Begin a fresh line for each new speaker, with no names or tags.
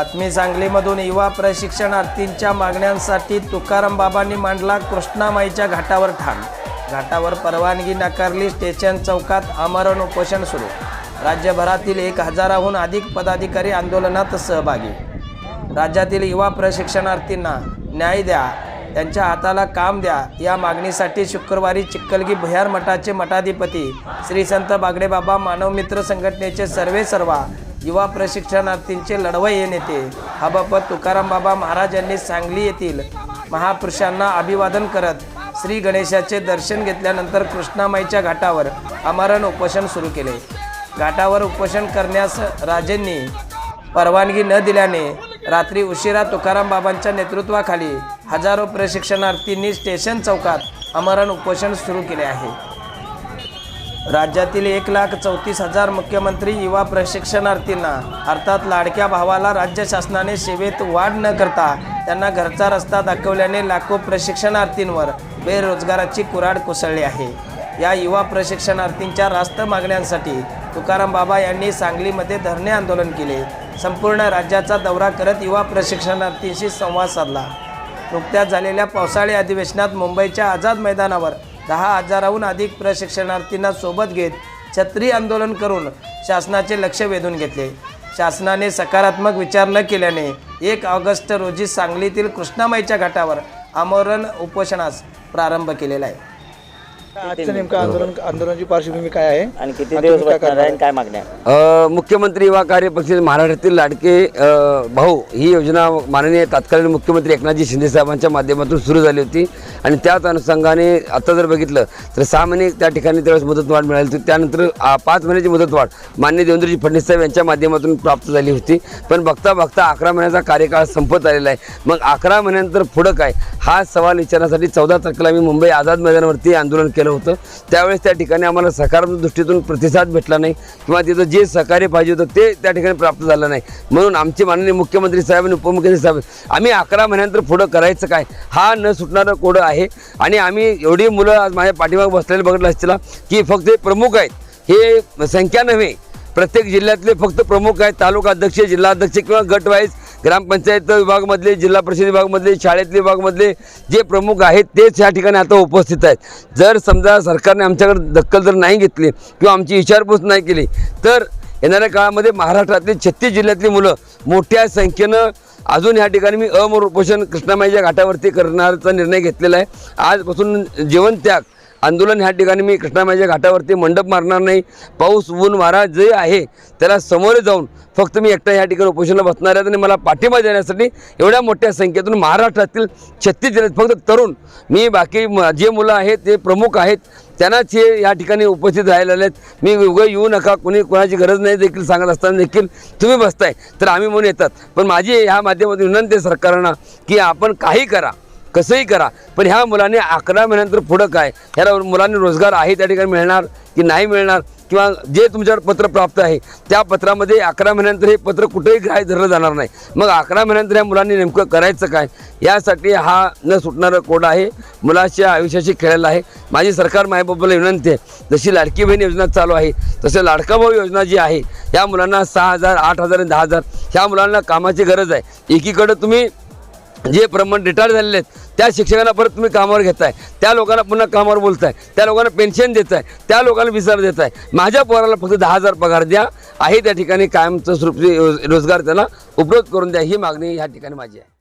बातमी सांगलीमधून युवा प्रशिक्षणार्थींच्या मागण्यांसाठी तुकाराम बाबांनी मांडला कृष्णामाईच्या घाटावर ठाण. घाटावर परवानगी नाकारली स्टेशन चौकात आमरण उपोषण सुरू. राज्यभरातील एक हजाराहून अधिक पदाधिकारी आंदोलनात सहभागी. राज्यातील युवा प्रशिक्षणार्थींना न्याय द्या त्यांच्या हाताला काम द्या या मागणीसाठी शुक्रवारी चिक्कलगी भुयार मठाचे मठाधिपती श्री संत बागडेबाबा मानवमित्र संघटनेचे सर्वे सर्वा युवा प्रशिक्षणार्थींचे लढवय नेते हबपत तुकाराम बाबा महाराजांनी सांगली येथील महापुरुषांना अभिवादन करत श्री गणेशाचे दर्शन घेतल्यानंतर कृष्णामाईच्या घाटावर आमरण उपोषण सुरू केले. घाटावर उपोषण करण्यास राजेंनी परवानगी न दिल्याने रात्री उशिरा तुकाराम बाबांच्या नेतृत्वाखाली हजारो प्रशिक्षणार्थींनी स्टेशन चौकात आमरण उपोषण सुरू केले आहे. राज्यातील एक लाख चौतीस हजार मुख्यमंत्री युवा प्रशिक्षणार्थींना अर्थात लाडक्या भावाला राज्य शासनाने सेवेत वाढ न करता त्यांना घरचा रस्ता दाखवल्याने लाखो प्रशिक्षणार्थींवर बेरोजगाराची कुऱ्हाड कोसळली आहे. या युवा प्रशिक्षणार्थींच्या रास्त मागण्यांसाठी तुकाराम बाबा यांनी सांगलीमध्ये धरणे आंदोलन केले. संपूर्ण राज्याचा दौरा करत युवा प्रशिक्षणार्थींशी संवाद साधला. नुकत्याच झालेल्या पावसाळी अधिवेशनात मुंबईच्या आझाद मैदानावर दहा हजाराहून अधिक प्रशिक्षणार्थींना सोबत घेत छत्री आंदोलन करून शासनाचे लक्ष वेधून घेतले. शासनाने सकारात्मक विचार न केल्याने एक ऑगस्ट रोजी सांगलीतील कृष्णामाईच्या घाटावर आमरण उपोषणास प्रारंभ केलेला आहे.
आजचं नेमकं आंदोलन आंदोलनाची पार्श्वभूमी काय आहे?
आणि किती
आता
दिवस
तुम्ही काय
बसणार
करणार
आहे आणि काय मागण्या आहे?
अ, मुख्यमंत्री युवा कार्य पक्ष महाराष्ट्रातील लाडके अ, भाऊ ही योजना माननीय तत्कालीन मुख्यमंत्री एकनाथजी शिंदे साहेबांच्या माध्यमातून सुरू झाली होती. आणि त्याच अनुषंगाने आता जर बघितलं तर सहा महिने त्या ठिकाणी त्यावेळेस मुदतवाढ मिळाली होती. त्यानंतर पाच महिन्याची मुदतवाढ मान्य देवेंद्रजी फडणवीस साहेब यांच्या माध्यमातून प्राप्त झाली होती. पण बघता बघता अकरा महिन्याचा कार्यकाळ संपत आलेला आहे. मग अकरा महिन्यानंतर पुढं काय? हा सवाल विचारण्यासाठी चौदा तारखेला आम्ही मुंबई आझाद मैदानावरती आंदोलन केलं. होतं. त्यावेळेस त्या ठिकाणी आम्हाला सकारात्मक दृष्टीतून प्रतिसाद भेटला नाही किंवा तिथं जे सहकार्य पाहिजे होतं ते त्या ठिकाणी प्राप्त झालं नाही. म्हणून आमचे माननीय मुख्यमंत्री साहेब आणि उपमुख्यमंत्री साहेब आम्ही अकरा महिन्यानंतर पुढं करायचं काय? हा न सुटणारा कोडं आहे. आणि आम्ही एवढी मुलं आज माझ्या पाठीमागे बसलेले बघितलं असतील की फक्त हे प्रमुख आहेत. हे संख्या नव्हे. प्रत्येक जिल्ह्यातले फक्त प्रमुख आहेत. तालुका अध्यक्ष जिल्हा अध्यक्ष किंवा गट वाईज ग्रामपंचायत विभागमधले जिल्हा परिषद विभागमधले शाळेतले विभागमधले जे प्रमुख आहेत तेच या ठिकाणी आता उपस्थित आहेत. जर समजा सरकारने आमच्याकडे दखल जर नाही घेतली किंवा आमची विचारपूस नाही केली तर येणाऱ्या काळामध्ये महाराष्ट्रातली छत्तीस जिल्ह्यातली मुलं मोठ्या संख्येनं अजून या ठिकाणी मी अमर उपोषण कृष्णामाईच्या घाटावरती करण्याचा निर्णय घेतलेला आहे. आजपासून जीवनत्याग आंदोलन ह्या ठिकाणी मी कृष्णामाईच्या घाटावरती मंडप मारणार नाही. पाऊस ऊन वारा जे आहे त्याला समोर जाऊन फक्त मी एकटा ह्या ठिकाणी उपोषणाला बसणार आहे आणि मला पाठिंबा देण्यासाठी एवढ्या मोठ्या संख्येतून महाराष्ट्रातील छत्तीस जिल्ह्यात फक्त तरुण मी बाकी म- जे मुलं आहेत ते प्रमुख आहेत त्यांनाच हे या ठिकाणी उपस्थित राहिलेले आहेत. मी उगं येऊ नका कोणी कोणाची गरज नाही देखील सांगत असताना देखील तुम्ही बसताय तर आम्ही म्हणून येतात. पण माझी ह्या माध्यमातून विनंती आहे सरकारना की आपण काही करा. कसंही करा. पण ह्या मुलांनी अकरा महिन्यानंतर पुढं काय? ह्याला मुलांनी रोजगार आहे त्या ठिकाणी मिळणार की नाही मिळणार? किंवा जे तुमच्यावर पत्र प्राप्त आहे त्या पत्रामध्ये अकरा महिन्यानंतर हे पत्र कुठेही ग्राह्य धरलं जाणार नाही. मग अकरा महिन्यानंतर या मुलांनी नेमकं करायचं काय? यासाठी हा न सुटणारं कोड आहे. मुलाच्या आयुष्याशी खेळायला आहे. माझी सरकार मायबाबाला विनंती आहे. जशी लाडकी बहीण योजना चालू आहे तसं लाडका भाऊ योजना जी आहे या मुलांना सहा हजार आठ हजार आणि दहा हजार ह्या मुलांना कामाची गरज आहे. एकीकडं तुम्ही जे प्रमाण रिटायर झालेले आहेत त्या शिक्षकांना परत तुम्ही कामावर घेताय. त्या लोकांना पुन्हा कामावर बोलताय. त्या लोकांना पेन्शन देताय. त्या लोकांना विचार देताय. माझ्या पोराला फक्त दहा हजार पगार द्या. आहे त्या ठिकाणी कायमचं स्वरूपी रोजगार त्यांना उपलब्ध करून द्या. ही मागणी ह्या ठिकाणी माझी आहे.